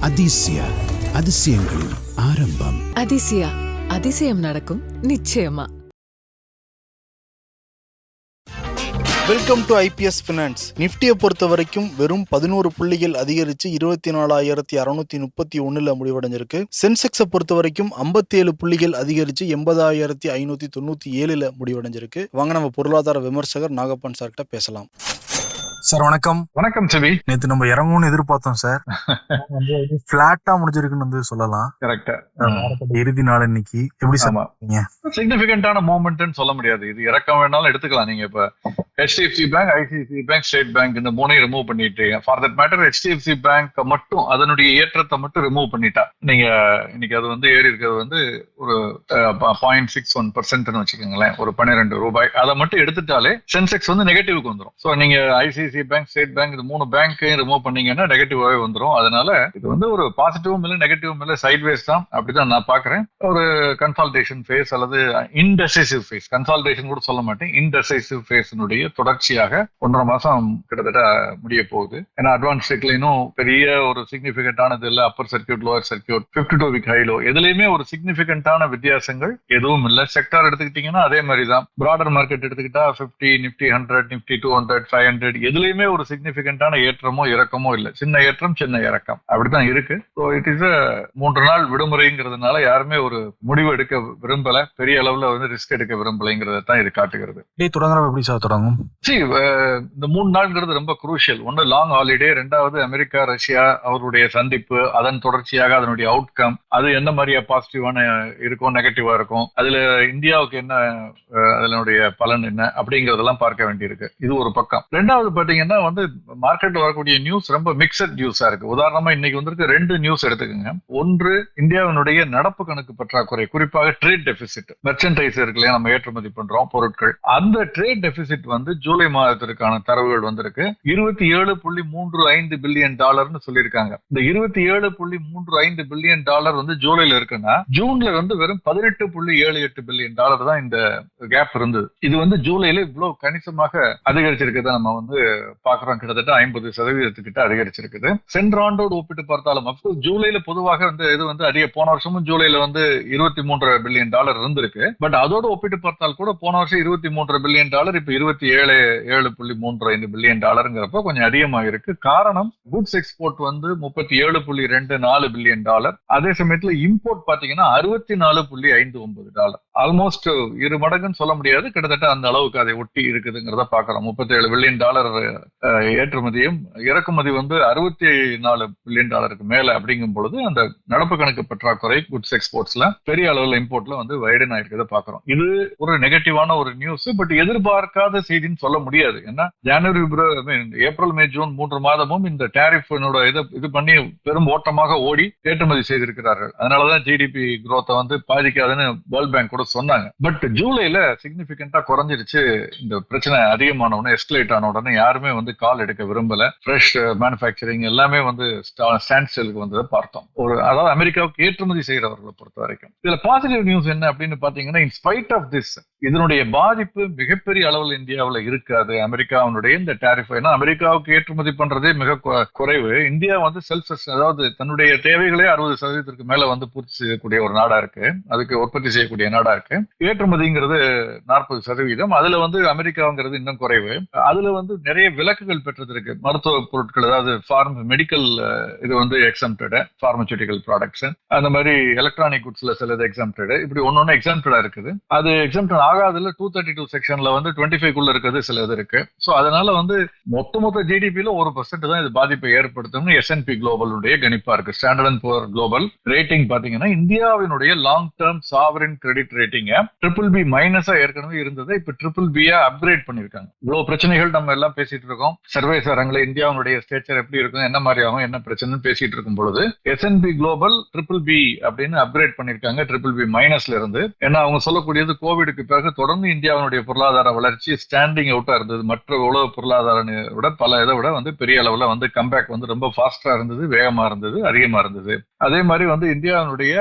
அதிசய அதிசயங்களின் ஆரம்பம். அதிசயா அதிசயம் நடக்கும் நிச்சயமா. வெல்கம் டு ஐபிஎஸ் ஃபினான்ஸ் நிஃப்டியை பொறுத்த வரைக்கும் வெறும் பதினோரு புள்ளிகள் அதிகரித்து இருபத்தி நாலாயிரத்தி அறுநூத்தி முப்பத்தி ஒன்றில் முடிவடைஞ்சிருக்கு. சென்செக்ஸை பொறுத்த வரைக்கும் ஐம்பத்தி ஏழு புள்ளிகள் அதிகரித்து எண்பதாயிரத்தி ஐநூற்றி தொண்ணூற்றி ஏழில் முடிவடைஞ்சிருக்கு. வாங்க நம்ம பொருளாதார விமர்சகர் நாகப்பன் சார்கிட்ட பேசலாம். சார் வணக்கம். வணக்கம் சிவி நேற்று நம்ம இறங்கும்னு எதிர்பார்த்தோம் சார். ஃபிளாட்டா முடிஞ்சிருக்குன்னு வந்து சொல்லலாம். கரெக்ட் இறுதி நாள் இன்னைக்கு. எப்படி? சிக்னிபிகண்டான மூவ்மெண்ட்னு சொல்ல முடியாது. இது இறக்கம் வேணாலும் எடுத்துக்கலாம். நீங்க இப்ப HDFC bank ICC bank state bank இந்த மூணையும் ரிமூவ் பண்ணிட்டு for that matter HDFC bank மட்டும் அதனுடைய ஏற்றத்தை மட்டும் ரிமூவ் பண்ணிட்டா நீங்க இன்னைக்கு அது வந்து ஏறி இருக்கிறது வந்து ஒரு பாயிண்ட் சிக்ஸ் ஒன் பர்சன்ட்னு வச்சுக்கோங்களேன். ஒரு பன்னிரெண்டு ரூபாய். அதை மட்டும் எடுத்துட்டாலே சென்செக்ஸ் வந்து நெகட்டிவ்க்கு வந்துரும். ஸோ நீங்க ஐசிசி பேங்க் ஸ்டேட் பேங்க் இது மூணு பேங்க்கையும் ரிமூவ் பண்ணீங்கன்னா நெகட்டிவாவே வந்துரும். அதனால இது வந்து ஒரு பாசிட்டிவும் இல்லை நெகட்டிவும் இல்லை சைட்வேஸ் தான் அப்படிதான் நான் பாக்குறேன் ஒரு கன்சால்டேஷன் ஃபேஸ் அல்லது இன்டெசிசிவ் ஃபேஸ் கன்சால்டேஷன் கூட சொல்ல மாட்டேன். இன்டெசிசிவ் ஃபேஸினுடைய தொடர்ச்சியாக ஒன்றரை மாசம் கிட்டத்தட்ட முடிய போகுது. ஏன்னா அட்வான்ஸ் டெக்லைனும் பெரிய ஒரு சிக்னிபிகண்டானது இல்லை. Upper circuit lower circuit fifty two week high low எதுலையுமே ஒரு சிக்னிபிகண்டான வித்தியாசங்கள் எதுவும் இல்லை. செக்டார் எடுத்துக்கிட்டீங்கன்னா அதே மாதிரி தான். பிராடர் மார்க்கெட் எடுத்துக்கிட்டா fifty Nifty hundred Nifty two hundred five hundred எதுலையுமே ஒரு சிக்னிபிகண்டான ஏற்றமோ இறக்கமோ இல்லை. சின்ன ஏற்றம் சின்ன இறக்கம். அப்படிதான் இருக்கு. ஸோ இட் இஸ் மூன்று நாள் விடுமுறைங்கிறதுனால யாருமே ஒரு முடிவு எடுக்க விரும்பல. பெரிய அளவுல வந்து ரிஸ்க் எடுக்க விரும்பலைங்கிறத தான் இது காட்டுகிறது. டே தொடங்குறப்ப எப்படி சார் தொடங்கும்? அஹ், இந்த மூணு நாள்ங்கிறது ரொம்ப குரூஷியல் ஒன்னு லாங் ஹாலிடே ரெண்டாவது அமெரிக்கா ரஷ்யா அவருடைய சந்திப்பு அதன் தொடர்ச்சியாக அதனுடைய அவுட்கம் அது என்ன மாதிரியா பாசிட்டிவான இருக்கும் நெகட்டிவா இருக்கும் அதுல இந்தியாவுக்கு என்ன அதனுடைய பலன் என்ன அப்படிங்கறதெல்லாம் பார்க்க வேண்டியிருக்கு. இது ஒரு பக்கம். ரெண்டாவது பாத்தீங்கன்னா வந்து மார்க்கெட்ல வரக்கூடிய நியூஸ் ரொம்ப மிக்சட் நியூஸா இருக்கு. உதாரணமா இன்னைக்கு வந்திருக்கு ரெண்டு நியூஸ் எடுத்துக்கோங்க. ஒன்று இந்தியாவினுடைய நடப்பு கணக்கு பற்றாக்குறை குறிப்பாக ட்ரேட் டெபிசிட் மெர்ச்சன்டைஸ் இருக்கு இல்லையா நம்ம ஏற்றுமதி பண்றோம் பொருட்கள். அந்த ட்ரேட் டெபிசிட் வந்து ஜூலை மாதத்திற்கான தரவுகள் வந்திருக்கு. இருபத்தி ஏழு புள்ளி மூன்று ஐந்து பில்லியன் டாலர்னு சொல்லியிருக்காங்க. இந்த இருபத்தி ஏழு புள்ளி மூன்று ஐந்து பில்லியன் டாலர் வந்து ஜூலைல இருக்குன்னா ஜூன்ல வந்து வெறும் பதினெட்டு புள்ளி ஏழு எட்டு பில்லியன் டாலர் தான் இந்த கேப் இருந்தது. இது வந்து ஜூலைல இவ்வளவு கணிசமாக அதிகரிச்சிருக்கதான் நம்ம வந்து பாக்குறோம் கிட்டத்தட்ட ஐம்பது சதவீதத்துக்கிட்ட அதிகரிச்சிருக்குது. சென்ற ஆண்டோடு ஒப்பிட்டு பார்த்தாலும் அப்கோர்ஸ் ஜூலைல பொதுவாக வந்து இது வந்து அதிக போன வருஷமும் ஜூலைல வந்து இருபத்தி மூன்று பில்லியன் டாலர் இருந்திருக்கு. பட் அதோடு ஒப்பிட்டு பார்த்தால் கூட போன வருஷம் இருபத்தி மூன்று பில்லியன் டாலர் இப்ப இருபத்தி ஏழு ஏழு புள்ளி மூன்று ஐந்து பில்லியன் டாலருங்கிறப்ப கொஞ்சம் அதிகமாக இருக்கு காரணம் குட்ஸ் எக்ஸ்போர்ட் வந்து முப்பத்தி ஏழு புள்ளி ரெண்டு நாலு பில்லியன் டாலர். அதே சமயத்துல இம்போர்ட் பாத்தீங்கன்னா அறுபத்தி நாலு புள்ளி ஐந்து ஒன்பது டாலர். ஆல்மோஸ்ட் இரு மடங்குன்னு சொல்ல முடியாது. கிட்டத்தட்ட அந்த அளவுக்கு அதை ஒட்டி இருக்குதுங்கிறத பாக்குறோம் முப்பத்தி ஏழு பில்லியன் டாலர் ஏற்றுமதியும் இறக்குமதி வந்து அறுபத்தி நாலு பில்லியன் டாலருக்கு மேல அப்படிங்கும் பொழுது அந்த நடப்பு கணக்கு பற்றாக்குறை குட்ஸ் எக்ஸ்போர்ட்ஸ்ல பெரிய அளவுல இம்போர்ட்ல வந்து வைடன் ஆயிருக்கிறத பாக்குறோம் இது ஒரு நெகட்டிவான ஒரு நியூஸ் பட் எதிர்பார்க்காத செய்தின்னு சொல்ல முடியாது. ஏன்னா ஜனவரி ஏப்ரல் மே ஜூன் மூன்று மாதமும் இந்த டேரிஃப் இதை இது பண்ணி பெரும் ஓட்டமாக ஓடி ஏற்றுமதி செய்திருக்கிறார்கள். அதனாலதான் ஜிடிபி குரோத்தை வந்து பாதிக்காதுன்னு வேர்ல்ட் பேங்க் கூட சொன்னாங்க. பட் ஜூலைல சிக்னிபிகண்டா குறைஞ்சிருச்சு. இந்த பிரச்சனை அதிகமான உடனே எஸ்கலேட் ஆன உடனே யாரும் வந்து கால் எடுக்க விரும்பல. ஃப்ரெஷ் மேனுஃபேக்சரிங் uh, எல்லாமே வந்து ஸ்டாண்ட் ஸ்டிலுக்கு வந்ததை பார்த்தோம். ஒரு அதாவது அமெரிக்காவுக்கு ஏற்றுமதி செய்யறவர்களை பொறுத்த வரைக்கும் இதுல பாசிட்டிவ் நியூஸ் என்ன அப்படின்னு பாத்தீங்கன்னா இன் ஸ்பைட் ஆஃப் திஸ் இதனுடைய பாதிப்பு மிகப்பெரிய அளவில் இந்தியாவில் இருக்காது. அமெரிக்காவுடைய இந்த டேரிஃப் ஏன்னா அமெரிக்காவுக்கு ஏற்றுமதி பண்றதே மிக குறைவு. இந்தியா வந்து செல்ஃப் அதாவது தன்னுடைய தேவைகளே அறுபது சதவீதத்திற்கு மேல வந்து பூர்த்தி செய்யக்கூடிய ஒரு நாடா இருக்கு. அதுக்கு உற்பத்தி செய்யக்கூடிய நாடா இருக்கு. ஏற்றுமதிங்கிறது நாற்பது சதவீதம். அதுல வந்து அமெரிக்காங்கிறது இன்னும் குறைவு. அதுல வந்து நிறைய விலக்குகள் பெற்றது இருக்கு மருத்துவ பொருட்கள் அதாவது ஃபார்ம் மெடிக்கல் இது வந்து எக்ஸம்டட் ஃபார்மசூட்டிக்கல் ப்ராடக்ட்ஸ் அந்த மாதிரி எலக்ட்ரானிக் குட்ஸ்ல சிலது எக்ஸம்டட் இப்படி ஒன்னொன்னு எக்ஸம்டடா இருக்குது. அது எக்ஸாம்டன் ஆகாதுல டூ தேர்ட்டி டூ செக்ஷன்ல வந்து டுவெண்ட்டி ஃபைவ் குள்ள இருக்கிறது சில இது இருக்கு. ஸோ அதனால வந்து மொத்த மொத்த ஜிடிபியில ஒரு பர்சன்ட் தான் இது பாதிப்பை ஏற்படுத்தும்னு எஸ்என்பி குளோபலுடைய கணிப்பா இருக்கு. Standard and Poor Global rating பாத்தீங்கன்னா இந்தியாவினுடைய லாங் டேர்ம் சாவரின் கிரெடிட் ரேட்டிங்க ட்ரிபிள் பி மைனஸா ஏற்கனவே இருந்தது இப்ப ட்ரிபிள் பியா அப்கிரேட் பண்ணிருக்காங்க இவ்வளவு பிரச்சனைகள் நம்ம எல்லாம் பேசிட்டு இருக்கோம். சர்வேஸ் அரங்கில் இந்தியாவுடைய ஸ்டேச்சர் எப்படி இருக்கும்? என்ன மாதிரி ஆகும்? என்ன பிரச்சனைன்னு பேசிட்டு இருக்கும் பொழுது S and P Global triple B அப்படின்னு அப்கிரேட் பண்ணிருக்காங்க ட்ரிபிள் பி மைனஸ்ல இருந்து. ஏன்னா அவங்க சொல்லக்கூடியது கோவிடுக்கு பிறகு தொடர்ந்து இந்தியாவினுடைய பொருளாதார வளர்ச்சி ஸ்டாண்டிங் அவுட்டா இருந்தது. மற்ற உலக பொருளாதார விட பல இதை விட வந்து பெரிய அளவுல வந்து கம்பேக் வந்து ரொம்ப ஃபாஸ்டா இருந்தது வேகமா இருந்தது அதிகமா இருந்தது. அதே மாதிரி வந்து இந்தியாவினுடைய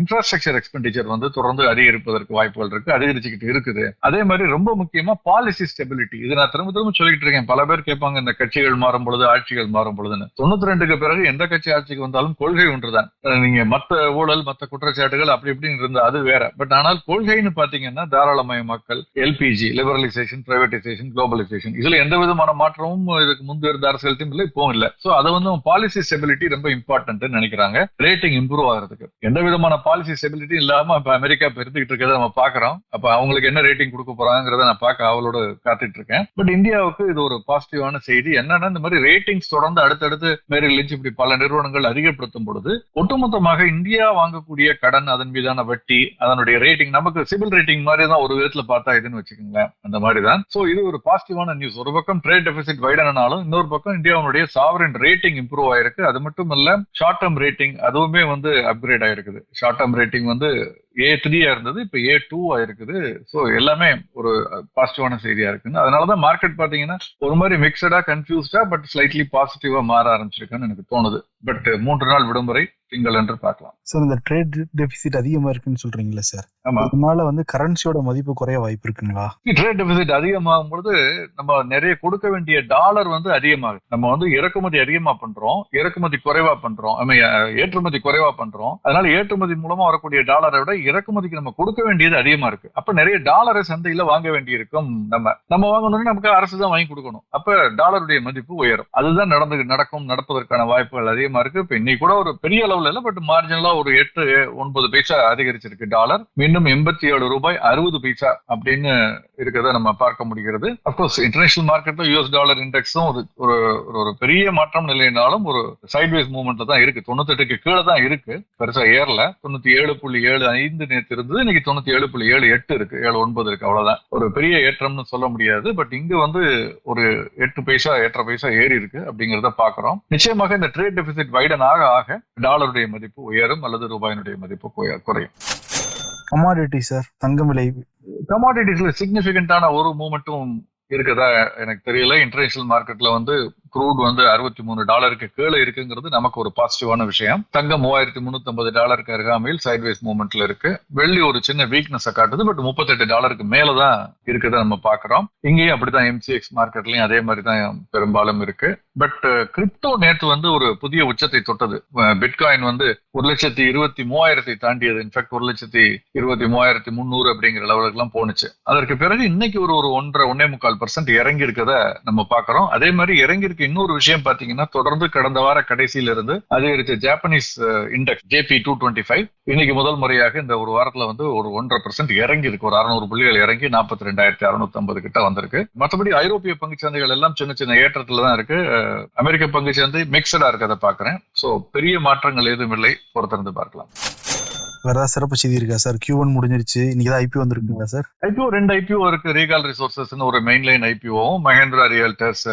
இன்ஃப்ராஸ்ட்ரக்சர் எக்ஸ்பெண்டிச்சர் வந்து தொடர்ந்து அதிகரிப்பதற்கு வாய்ப்புகள் இருக்கு அதிகரிச்சுக்கிட்டு இருக்குது. அதே மாதிரி ரொம்ப முக்கியமா பாலிசி ஸ்டெபிலிட்டி இது நான் திரும்ப திரும்ப சொல்லிட்டு இருக்கேன். பல பேர் கேட்பாங்க இந்த கட்சிகள் மாறும் பொழுது ஆட்சிகள் மாறும் பொழுதுன்னு. தொண்ணூத்தி ரெண்டுக்கு பிறகு எந்த கட்சி ஆட்சிக்கு வந்தாலும் கொள்கை ஒன்றுதான். நீங்க மத்த ஊழல் மத்த குற்றச்சாட்டுகள் அப்படி இப்படின்னு இருந்தா அது வேற. பட் ஆனால் கொள்கைன்னு பாத்தீங்கன்னா தாராள தாராளமயமாக்கல் எல்பிஜி லிபரலைசேஷன் பிரைவேடைசேஷன் குளோபலைசேஷன் இதுல எந்த விதமான மாற்றமும் இதுக்கு முன்பு இருந்த அரசியல் இல்லை இப்பவும் இல்லை. ஸோ அதை வந்து பாலிசி ஸ்டெபிலிட்டி ரொம்ப இம்பார்ட்டன்ட் நினைக்கிறாங்க. ரேட்டிங் இம்ப்ரூவ் ஆகிறதுக்கு. எந்த விதமான பாலிசி ஸ்டெபிலிட்டி இல்லாம இப்ப அமெரிக்கா பெருந்துகிட்டு இருக்கிறத நம்ம பாக்குறோம் அப்ப அவங்களுக்கு என்ன ரேட்டிங் கொடுக்க போறாங்கிறத நான் பார்க்க அவளோட காத்துட்டு இருக்கேன். பட் இந்தியாவுக்கு இது ஒரு பாசிட்டிவான செய்தி. என்னன்னா இந்த மாதிரி ரேட்டிங்ஸ் தொடர்ந்து அடுத்தடுத்து மேரி லிஞ்ச் இப்படி பல நிறுவனங்கள் அதிகப்படுத்தும் பொழுது ஒட்டுமொத்தமாக இந்தியா வாங்கக்கூடிய கடன் அதன் மீதான வட்டி அதனுடைய ரேட்டிங் நமக்கு சிவில் ரேட்டிங் மாதிரி தான் ஒரு விதத்துல பார்த்தா இதுன்னு வச்சுக்கோங்களேன் அந்த மாதிரி தான் சோ இது ஒரு பாசிட்டிவான நியூஸ் ஒரு பக்கம் ட்ரேட் டெபிசிட் வைடனாலும் இன்னொரு பக்கம் இந்தியாவுடைய சாவரன் ரேட்டிங் இம்ப்ரூவ் ஆயிருக்கு. அது மட்டும் இல்ல ஷார்ட் டேர்ம் ரேட்டிங் அதுவுமே வந்து அப்கிரேட் ஆயிருக்குது. ஷார்ட் டேர்ம் ரேட்டிங் வந்து ஏ த்ரீயா இருந்தது இப்ப ஏ டூ ஆயிருக்குது ஸோ எல்லாமே ஒரு பாசிட்டிவான செய்தியா இருக்குன்னு. அதனாலதான் மார்க்கெட் பாத்தீங்கன்னா ஒரு மாதிரி மிக்சடா கன்ஃபியூஸ்டா பட் ஸ்லைட்லி பாசிட்டிவா மாற ஆரம்பிச்சிருக்குன்னு எனக்கு தோணுது. பட் மூன்று நாள் விடுமுறை திங்கள் என்று பார்க்கலாம். சார் இந்த ட்ரேட் டெபிசிட் அதிகமா இருக்குன்னு சொல்றீங்களா சார் ஆமா. அதனால வந்து கரன்சியோட மதிப்பு குறைய வாய்ப்பு இருக்குங்களா? ட்ரேட் டெபிசிட் அதிகமாகும் பொழுது நம்ம நிறைய கொடுக்க வேண்டிய டாலர் வந்து அதிகமாகுது. நம்ம வந்து இறக்குமதி அதிகமா பண்றோம் இறக்குமதி குறைவா பண்றோம் ஏற்றுமதி குறைவா பண்றோம். அதனால ஏற்றுமதி மூலமா வரக்கூடிய டாலரை விட இறக்குமதிக்கு நம்ம கொடுக்க வேண்டியது அதிகமா இருக்கு. அப்ப நிறைய டாலரை சந்தையில வாங்க வேண்டியிருக்கும் நம்ம. நம்ம வாங்கணும்னா நமக்கு அரசு தான் வாங்கி கொடுக்கணும். அப்ப டாலருடைய மதிப்பு உயரும். அதுதான் நடந்து நடக்கும் நடப்பதற்கான வாய்ப்புகள் அதிகமா இருக்கு. இப்ப இன்னைக்கு கூட ஒரு பெரிய அளவுல இல்ல பட் மார்ஜினலா ஒரு எட்டு ஒன்பது பைசா அதிகரிச்சிருக்கு டாலர் மீண்டும் எண்பத்தி ஏழு ரூபாய் அறுபது பைசா அப்படின்னு இருக்கிறத நம்ம பார்க்க முடிகிறது. அப்கோர்ஸ் இன்டர்நேஷனல் மார்க்கெட்ல யூஎஸ் டாலர் இண்டெக்ஸும் ஒரு ஒரு ஒரு- ஒரு பெரிய மாற்றம் இல்லைனாலும் ஒரு சைட்வேஸ் மூவ்மெண்ட்ல தான் இருக்கு. தொண்ணூத்தெட்டுக்கு கீழே தான் இருக்கு. பெருசா ஏறல. தொண்ணூத்தி ஏழு புள்ளி ஏழு ஐந்து நேற்று இருந்தது இன்னைக்கு தொண்ணூத்தி ஏழு புள்ளி ஏழு எட்டு இருக்கு. ஏழு ஒன்பது இருக்கு. அவ்வளவுதான். ஒரு பெரிய ஏற்றம்னு சொல்ல முடியாது. பட் இங்க வந்து ஒரு எட்டு பைசா எட்டரை பைசா ஏறி இருக்கு அப்படிங்கறத பாக்குறோம் நிச்சயமாக இந்த ட்ரேட் டெபிசிட் வைடன் ஆக ஆக டாலருடைய மதிப்பு உயரும் அல்லது ரூபாயினுடைய மதிப்பு குறையும். கமாடிட்டி சார் தங்கம் விலை. கமாடிட்டிஸ்ல சிக்னிபிகண்டான ஒரு மூமெண்ட்டும் இருக்குதா? எனக்கு தெரியல. இன்டர்நேஷனல் மார்க்கெட்ல வந்து குரூட் வந்து அறுபத்தி மூணு டாலருக்கு கீழே இருக்குங்கிறது நமக்கு ஒரு பாசிட்டிவான விஷயம். தங்கம் மூவாயிரத்தி முன்னூத்தி ஐம்பது டாலருக்கு அருகாமையில் சைட்வேஸ் மூவ்மெண்ட்ல இருக்கு. வெள்ளி ஒரு சின்ன வீக்னஸ் காட்டுது பட் முப்பத்தெட்டு டாலருக்கு மேலதான் இருக்குதை நம்ம பாக்குறோம் இங்கேயும் அப்படிதான் எம்சிஎக்ஸ் மார்க்கெட்லயும் அதே மாதிரி தான் பெரும்பாலும் இருக்கு. பட் கிரிப்டோ நேற்று வந்து ஒரு புதிய உச்சத்தை தொட்டது. பிட்காயின் வந்து ஒரு லட்சத்தி இருபத்தி மூவாயிரத்தை தாண்டியது. இன்ஃபேக்ட் ஒரு லட்சத்தி இருபத்தி மூவாயிரத்தி முந்நூறு அப்படிங்கிற லெவலுக்கு எல்லாம் போனுச்சு அதற்கு பிறகு இன்னைக்கு ஒரு ஒரு ஒன்றரை ஒன்னே முக்கால் பர்சன்ட் இறங்கி இருக்கத நம்ம பாக்குறோம் அதே மாதிரி இறங்கி இருக்க. இன்னொரு விஷயம் பாத்தீங்கன்னா தொடர்ந்து கடந்த வார கடைசியில இருந்து அதிகரித்த Japanese index JP two twenty five இன்னைக்கு முதல் முறையாக இந்த ஒரு வாரத்துல வந்து ஒரு ஒன்றரை பர்சன்ட் இறங்கி இருக்கு. ஒரு அறுநூறு புள்ளிகள் இறங்கி நாற்பத்தி ரெண்டாயிரத்தி அறுநூத்தி ஐம்பது கிட்ட வந்திருக்கு. மற்றபடி ஐரோப்பிய பங்கு சந்தைகள் எல்லாம் சின்ன சின்ன ஏற்றத்துல தான் இருக்கு. அமெரிக்க பங்கு சந்தை மிக்சடா இருக்கிறத பாக்குறேன் சோ பெரிய மாற்றங்கள் எதுவும் இல்லை. பொறுத்திருந்து பார்க்கலாம். வேற ஏதாவது சிறப்பு செய்தி இருக்கா சார்? கியூ ஒன் முடிஞ்சிருச்சு. இன்னைக்கு தான் ஐபிஓ வந்திருக்குங்களா சார்? ஐபிஓ ரெண்டு ஐபிஓ இருக்கு. ரீகால் ரிசோர்சஸ் ஒரு மெயின்லைன் ஐபிஓவும் மகேந்திரா ரியல்டர்ஸ்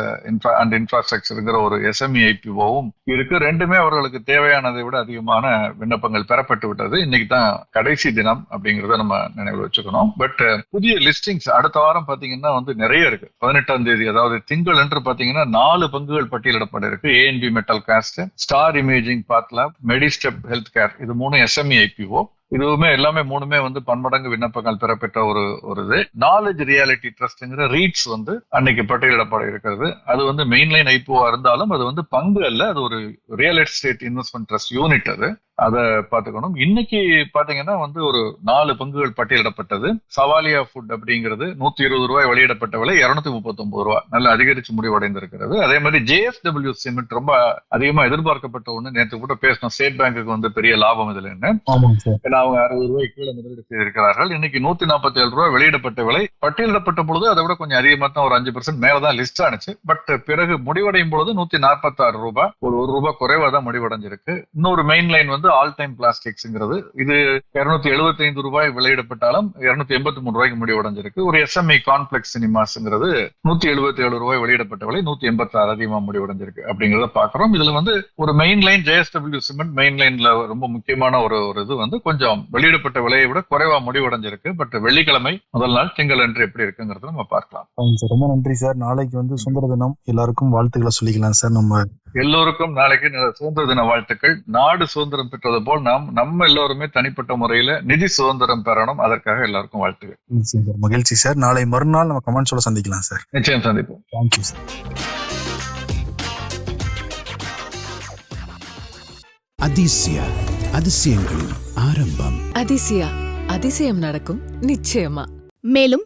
அண்ட் இன்ஃப்ராஸ்ட்ரக்சர்ங்கிற ஒரு எஸ்எம்இ ஐபிஓவும் இருக்கு. ரெண்டுமே அவர்களுக்கு தேவையானதை விட அதிகமான விண்ணப்பங்கள் பெறப்பட்டு விட்டது. இன்னைக்கு தான் கடைசி தினம் அப்படிங்கறத நம்ம நினைவில் வச்சுக்கணும். பட் uh, புதிய லிஸ்டிங்ஸ் அடுத்த வாரம் பாத்தீங்கன்னா வந்து நிறைய இருக்கு. பதினெட்டாம் தேதி அதாவது திங்கள் என்று பாத்தீங்கன்னா நாலு பங்குகள் பட்டியலிடப்பட இருக்கு. ANB Metal Cast Star Imaging Path Lab Medistep Health Care இது மூணு எஸ்எம்இ ஐபிஓ இதுவுமே எல்லாமே மூணுமே வந்து பன்மடங்கு விண்ணப்பங்கள் பெறப்பெற்ற ஒரு ஒரு இது. நாலேஜ் ரியாலிட்டி ட்ரஸ்ட்ங்கிற ரீட்ஸ் வந்து அன்னைக்கு பட்டியலிடப்பட இருக்கிறது. அது வந்து மெயின்லைன் ஐபிஓ இருந்தாலும் அது வந்து பங்கு அல்ல. அது ஒரு real estate investment trust unit அது. அதை பார்த்துக்கணும். இன்னைக்கு பாத்தீங்கன்னா வந்து ஒரு நாலு பங்குகள் பட்டியலிடப்பட்டது. சவாலியா ஃபுட் அப்படிங்கிறது நூத்தி இருபது ரூபாய் வெளியிடப்பட்ட விலை இருநூத்தி முப்பத்தி ஒன்பது ரூபாய். நல்ல அதிகரிச்சு முடிவடைந்திருக்கிறது. அதே மாதிரி ஜேஎஸ்டபிள்யூ சிமெண்ட் ரொம்ப அதிகமா எதிர்பார்க்கப்பட்ட ஒண்ணு. நேற்று கூட பேசணும் ஸ்டேட் பேங்குக்கு வந்து பெரிய லாபம் இதுல என்ன ஏன்னா அவங்க அறுபது ரூபாய் கீழே முதலீடு செய்திருக்கிறார்கள். இன்னைக்கு நூத்தி நாற்பத்தி ஏழு ரூபாய் வெளியிடப்பட்ட விலை. பட்டியலிடப்பட்ட பொழுது அதை விட கொஞ்சம் அதிகமா தான் ஒரு அஞ்சு பர்சன்ட் மேலதான் லிஸ்ட் ஆனிச்சு. பட் பிறகு முடிவடையும் பொழுது நூத்தி நாற்பத்தி ஆறு ரூபாய். ஒரு ஒரு ரூபாய் குறைவா தான் முடிவடைஞ்சிருக்கு. இன்னொரு மெயின் லைன் வந்து ஆல் டைம் பிளாஸ்டிக்ஸ்ங்கிறது இது இருநூத்தி எழுபத்தி ஐந்து ரூபாய் வெளியிடப்பட்டாலும் இருநூத்தி எண்பத்தி மூணு ரூபாய்க்கு முடிவடைஞ்சிருக்கு ஒரு எஸ்எம்இ கான்பிளெக்ஸ் சினிமாஸ்ங்கிறது நூத்தி எழுபத்தி ஏழு ரூபாய் வெளியிடப்பட்ட விலை நூத்தி எண்பத்தி ஆறு அதிகமா முடிவடைஞ்சிருக்கு அப்படிங்கறத பாக்குறோம். இதுல வந்து ஒரு main line JSW Cement main லைன்ல ரொம்ப முக்கியமான ஒரு ஒரு இது வந்து கொஞ்சம் வெளியிடப்பட்ட விலையை விட குறைவா முடிவடைஞ்சிருக்கு பட் வெள்ளிக்கிழமை முதல் நாள் திங்கள் அன்று எப்படி இருக்குங்கிறத நம்ம பார்க்கலாம். ரொம்ப நன்றி சார். நாளைக்கு வந்து சுந்தர தினம். எல்லாருக்கும் வாழ்த்துக்களை சொல்லிக்கலாம் சார். நம்ம எல்லோருக்கும் நாளைக்கு சுதந்திர தின வாழ்த்துக்கள். நாடு சுதந்திரம் பெற்றது போல் நாம் நம்ம எல்லோருமே தனிப்பட்ட முறையில நிதி சுதந்திரம் பெறணும். அதற்காக எல்லாருக்கும் வாழ்த்துக்கள். மகிழ்ச்சி சார். நாளை மறுநாள் நம்ம கமெண்ட்ஸோட சந்திக்கலாம் சார். நிச்சயம் சந்திப்போம். தேங்க்யூ சார் அதிசய அதிசயங்களின் ஆரம்பம். அதிசயா அதிசயம் நடக்கும் நிச்சயமா. மேலும்